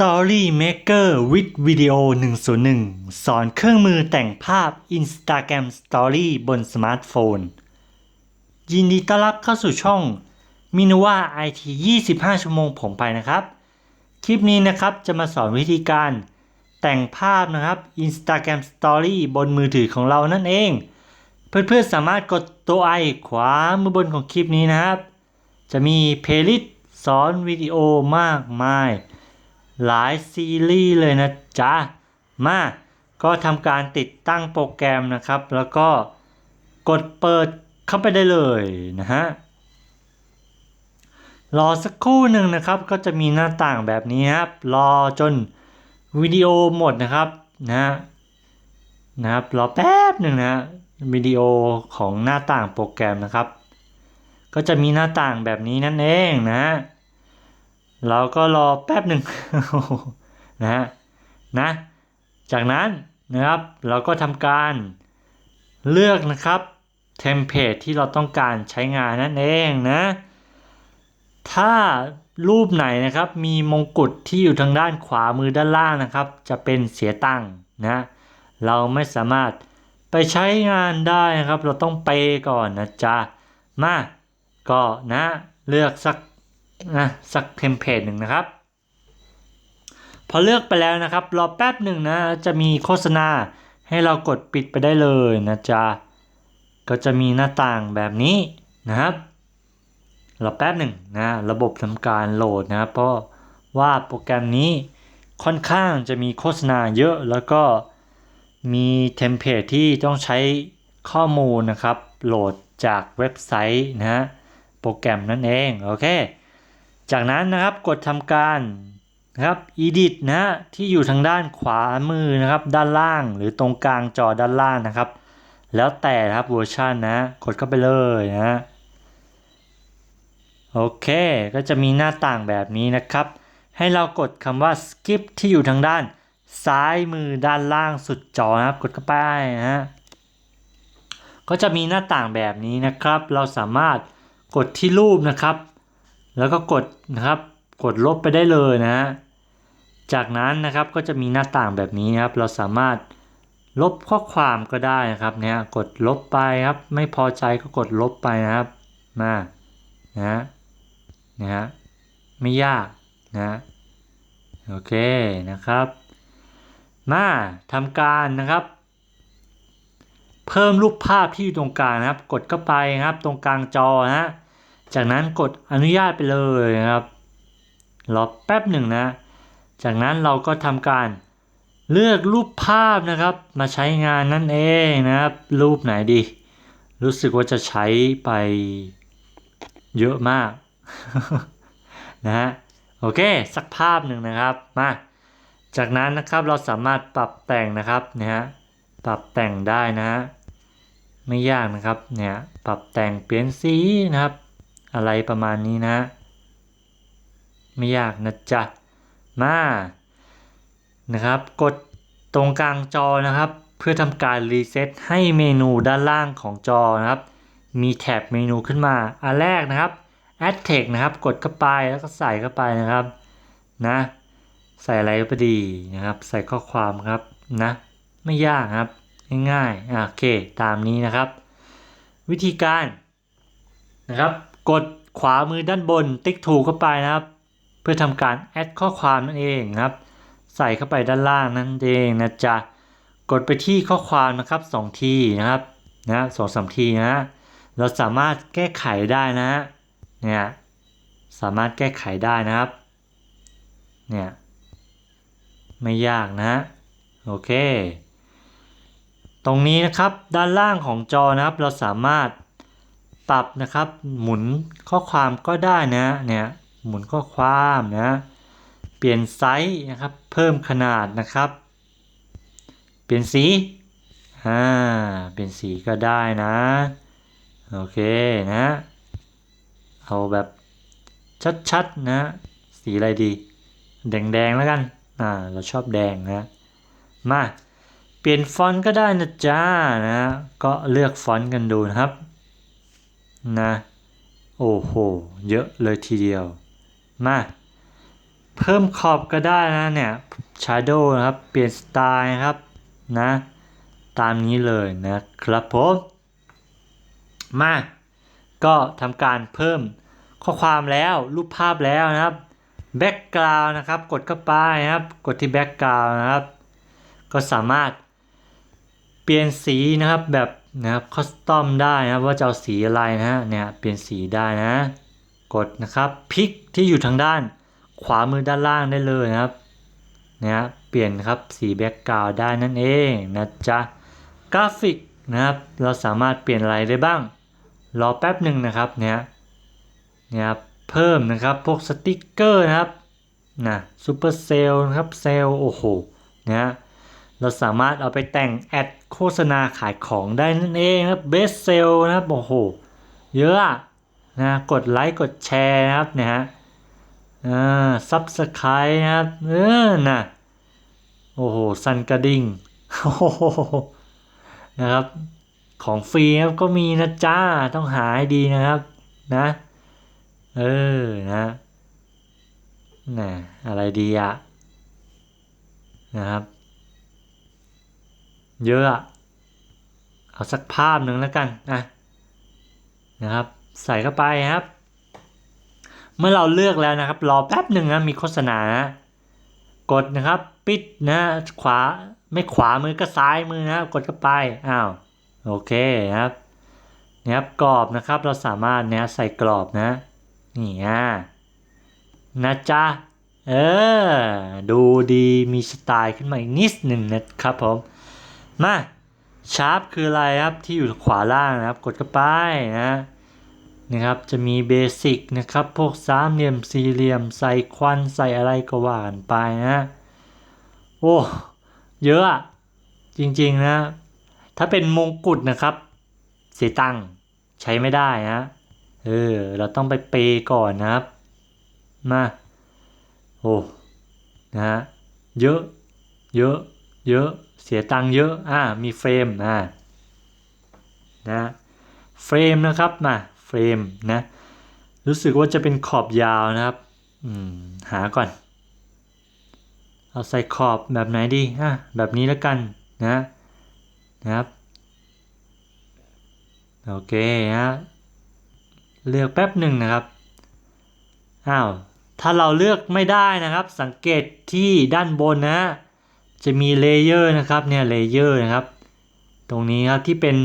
Story Maker with Video 101 สอนเครื่องมือแต่งภาพ Instagram Story บนสมาร์ทโฟน ยินดีต้อนรับเข้าสู่ช่อง m i n u a IT 25 ชั่วโมงผมไปนะครับ คลิปนี้นะครับจะมาสอนวิธีการแต่งภาพนะครับ Instagram Story บนมือถือของเรานั่นเอง เพื่อนๆสามารถกดตัวไอขวามือบนของคลิปนี้นะครับ จะมีเพลย์ลิสต์สอนวิดีโอมากมาย หลายซีรีส์เลยนะจ๊ะ มา ก็ทำการติดตั้งโปรแกรมนะครับ แล้วก็กดเปิดเข้าไปได้เลยนะฮะ รอสักครู่หนึ่งนะครับก็จะมีหน้าต่างแบบนี้ครับ รอจนวิดีโอหมดนะครับนะฮะนะครับรอแป๊บหนึ่งนะฮะวิดีโอของหน้าต่างโปรแกรมนะครับ ก็จะมีหน้าต่างแบบนี้นั่นเองนะ เราก็รอแป๊บหนึ่งนะฮะนะจากนั้นนะครับเราก็ทำการเลือกนะครับเทมเพลตที่เราต้องการใช้งานนั่นเองนะ ถ้ารูปไหนนะครับมีมงกุฎที่อยู่ทางด้านขวามือด้านล่างนะครับ จะเป็นเสียตังค์นะเราไม่สามารถไปใช้งานได้นะครับ เราต้องเปก่อนนะจ๊ะมาก็นะเลือกสัก นะสักเทมเพลตหนึ่งนะครับ พอเลือกไปแล้วนะครับ รอแป๊บหนึ่งนะ จะมีโฆษณาให้เรากดปิดไปได้เลยนะจ๊ะ ก็จะมีหน้าต่างแบบนี้นะครับรอแป๊บหนึ่งนะระบบทำการโหลดนะครับเพราะว่าโปรแกรมนี้ค่อนข้างจะมีโฆษณาเยอะแล้วก็มีเทมเพลตที่ต้องใช้ข้อมูลนะครับ โหลดจากเว็บไซต์นะฮะโปรแกรมนั่นเอง โอเค จากนั้นนะครับกดทำการนะครับ edit นะที่อยู่ทางด้านขวามือนะครับ ด้านล่างหรือตรงกลางจอด้านล่างนะครับ แล้วแต่นะครับเวอร์ชันนะ กดเข้าไปเลยนะโอเค ก็จะมีหน้าต่างแบบนี้นะครับ ให้เรากดคำว่า skip ที่อยู่ทางด้านซ้ายมือด้านล่างสุดจอนะครับ กดเข้าไปนะฮะก็จะมีหน้าต่างแบบนี้นะครับ เราสามารถกดที่รูปนะครับ แล้วก็กดนะครับกดลบไปได้เลยนะฮะจากนั้นนะครับก็จะมีหน้าต่างแบบนี้นะครับ เราสามารถลบข้อความก็ได้นะครับเนี่ยกดลบไปครับ ไม่พอใจก็กดลบไปนะครับมานะฮะนะฮะไม่ยากนะโอเคนะครับ มาทำการนะครับ เพิ่มรูปภาพที่อยู่ตรงกลางนะครับ กดเข้าไปนะครับ ตรงกลางจอนะ จากนั้นกดอนุญาตไปเลยนะครับ รอแป๊บหนึ่งนะ จากนั้นเราก็ทำการเลือกรูปภาพนะครับ มาใช้งานนั่นเองนะครับ รูปไหนดี รู้สึกว่าจะใช้ไปเยอะมากนะฮะโอเค สักภาพหนึ่งนะครับมาจากนั้นนะครับเราสามารถปรับแต่งนะครับนะฮะปรับแต่งได้นะฮะไม่ยากนะครับเนี่ยปรับแต่งเปลี่ยนสีนะครับ อะไรประมาณนี้นะ ไม่ยากนะจ๊ะ มานะครับ กดตรงกลางจอนะครับ เพื่อทำการรีเซ็ตให้เมนูด้านล่างของจอนะครับ มีแท็บเมนูขึ้นมา อันแรกนะครับ Add Text นะครับ กดเข้าไปแล้วก็ใส่เข้าไปนะครับนะ ใส่อะไรก็พอดีนะครับ ใส่ข้อความครับนะ ไม่ยากครับง่ายๆโอเค ตามนี้นะครับ วิธีการนะครับ กดขวามือด้านบนติ๊กถูกเข้าไปนะครับ เพื่อทำการแอดข้อความนั่นเองครับ ใส่เข้าไปด้านล่างนั่นเองนะจ๊ะกดไปที่ข้อความนะครับสองทีนะครับนะสองสามทีนะเราสามารถแก้ไขได้นะเนี่ยสามารถแก้ไขได้นะครับเนี่ยไม่ยากนะโอเค ตรงนี้นะครับด้านล่างของจอนะครับเราสามารถ ปรับนะครับ หมุนข้อความก็ได้นะเนี่ยหมุนข้อความนะเปลี่ยนไซส์นะครับ เพิ่มขนาดนะครับ เปลี่ยนสีอ่าเปลี่ยนสีก็ได้นะโอเคนะเอาแบบชัดๆนะสีอะไรดี แดงๆแล้วกันอ่าเราชอบแดงนะมาเปลี่ยนฟอนต์ก็ได้นะจ้านะก็เลือกฟอนต์กันดูนะครับ นะ โอ้โห เยอะเลยทีเดียว มา เพิ่มขอบก็ได้นะเนี่ย Shadow นะครับ เปลี่ยนสไตล์นะครับนะ ตามนี้เลยนะครับผมมา ก็ทำการเพิ่มข้อความแล้วรูปภาพแล้วนะครับ Background นะครับ กดเข้าไปนะครับ กดที่ Background นะครับ ก็สามารถเปลี่ยนสีนะครับแบบ นะครับคอสตอมได้นะว่าจะเอาสีอะไรนะฮะเนี่ยเปลี่ยนสีได้นะ กดนะครับพลิกที่อยู่ทางด้าน ขวามือด้านล่างได้เลยนะครับเนี่ยเปลี่ยนครับสีแบ็กกราวด์ได้นั่นเองนะจ๊ะกราฟิกนะครับ เราสามารถเปลี่ยนอะไรได้บ้าง รอแป๊บหนึ่งนะครับเนี่ยเนี่ยครับเพิ่มนะครับพวกสติกเกอร์นะครับนะซูเปอร์เซลนะครับเซลโอ้โหเนี่ย เราสามารถเอาไปแต่งแอดโฆษณาขายของได้นั่นเองครับเบสเซลนะครับโอ้โห เยอะนะกดไลค์กดแชร์นะครับเนี่ยฮะอ่าซับสไครต์นะครับเออนะโอ้โหสันกระดิ่งโอ้โหนะครับของฟรีครับก็มีนะจ้าต้องหาให้ดีนะครับนะเออนะนะอะไรดีอะนะครับ เยอะอะเอาสักภาพหนึ่งแล้วกันนะนะครับ ใส่เข้าไปครับ เมื่อเราเลือกแล้วนะครับ รอแป๊บหนึ่งนะมีโฆษณานะกดนะครับ ปิดนะขวาไม่ขวามือก็ซ้ายมือนะกดเข้าไปอ้าวโอเคครับนี่ยครับกรอบนะครับเราสามารถเนี่ยใส่กรอบนะนี่อะนะจ๊ะเออ ดูดีมีสไตล์ขึ้นมาอีกนิดหนึ่งนะครับผม มาชาร์ปคืออะไรครับที่อยู่ขวาล่างนะครับ กดเข้าไปนะนะครับ จะมีเบสิกนะครับ พวกสามเหลี่ยมสี่เหลี่ยมใส่ควันใส่อะไรก็ว่ากันไปนะโอ้เยอะจริงๆนะ ถ้าเป็นมงกุฎนะครับ เสียตังค์ใช้ไม่ได้นะเออเราต้องไปเปย์ก่อนนะครับมาโอ้นะฮะเยอะ เยอะ เยอะ เสียตังค์เยอะอ่ามีเฟรมอ่านะเฟรมนะครับมาเฟรมนะรู้สึกว่าจะเป็นขอบยาวนะครับอืมหาก่อน เอาใส่ขอบแบบไหนดีอะแบบนี้แล้วกันนะนะครับโอเคฮะเลือกแป๊บหนึ่งนะครับอ้าวถ้าเราเลือกไม่ได้นะครับ สังเกตที่ด้านบนนะ จะมีเลเยอร์นะครับเนี่ยเลเยอร์นะครับ ตรงนี้ครับที่เป็น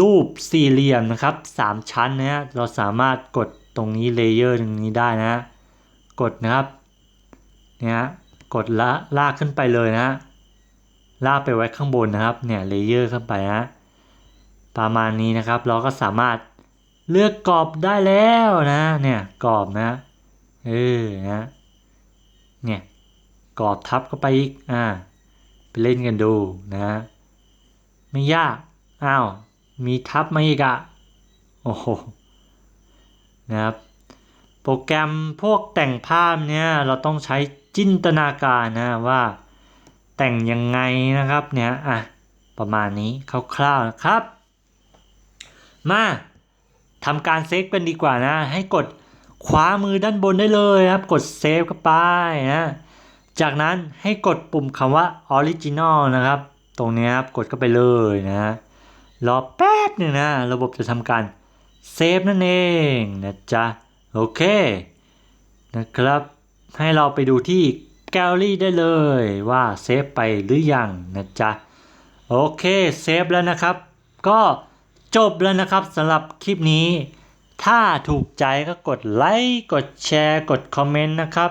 รูปสี่เหลี่ยมนะครับสามชั้นนะฮะเราสามารถกดตรงนี้เลเยอร์ตรงนี้ได้นะกดนะครับเนี่ยกดละลากขึ้นไปเลยนะลากไปไว้ข้างบนนะครับเนี่ยเลเยอร์ขึ้นไปนะประมาณนี้นะครับ เราก็สามารถเลือกกรอบได้แล้วนะ เนี่ยกรอบนะเออนะเนี่ยกรอบทับเข้าไปอีกอ่า ไปเล่นกันดูนะ ไม่ยากอ้าวมีทับมาอีกอะโอ้โหนะครับโปรแกรมพวกแต่งภาพเนี่ยเราต้องใช้จินตนาการนะว่า แต่งยังไงนะครับเนี่ยอะประมาณนี้คร่าวๆนะครับ มาทำการเซฟกันดีกว่านะ ให้กดขวามือด้านบนได้เลยครับ กดเซฟเข้าไปนะ จากนั้นให้กดปุ่มคำว่า Original นะครับ ตรงนี้ครับกดเข้าไปเลยนะรอแป๊บหนึ่งนะ ระบบจะทำการเซฟนั่นเองนะจ๊ะ โอเคนะครับ ให้เราไปดูที่แกลลี่ได้เลยว่าเซฟไปหรือยังนะจ๊ะ โอเคเซฟแล้วนะครับ ก็จบแล้วนะครับสำหรับคลิปนี้ ถ้าถูกใจก็กดไลค์กดแชร์ กดคอมเมนต์นะครับ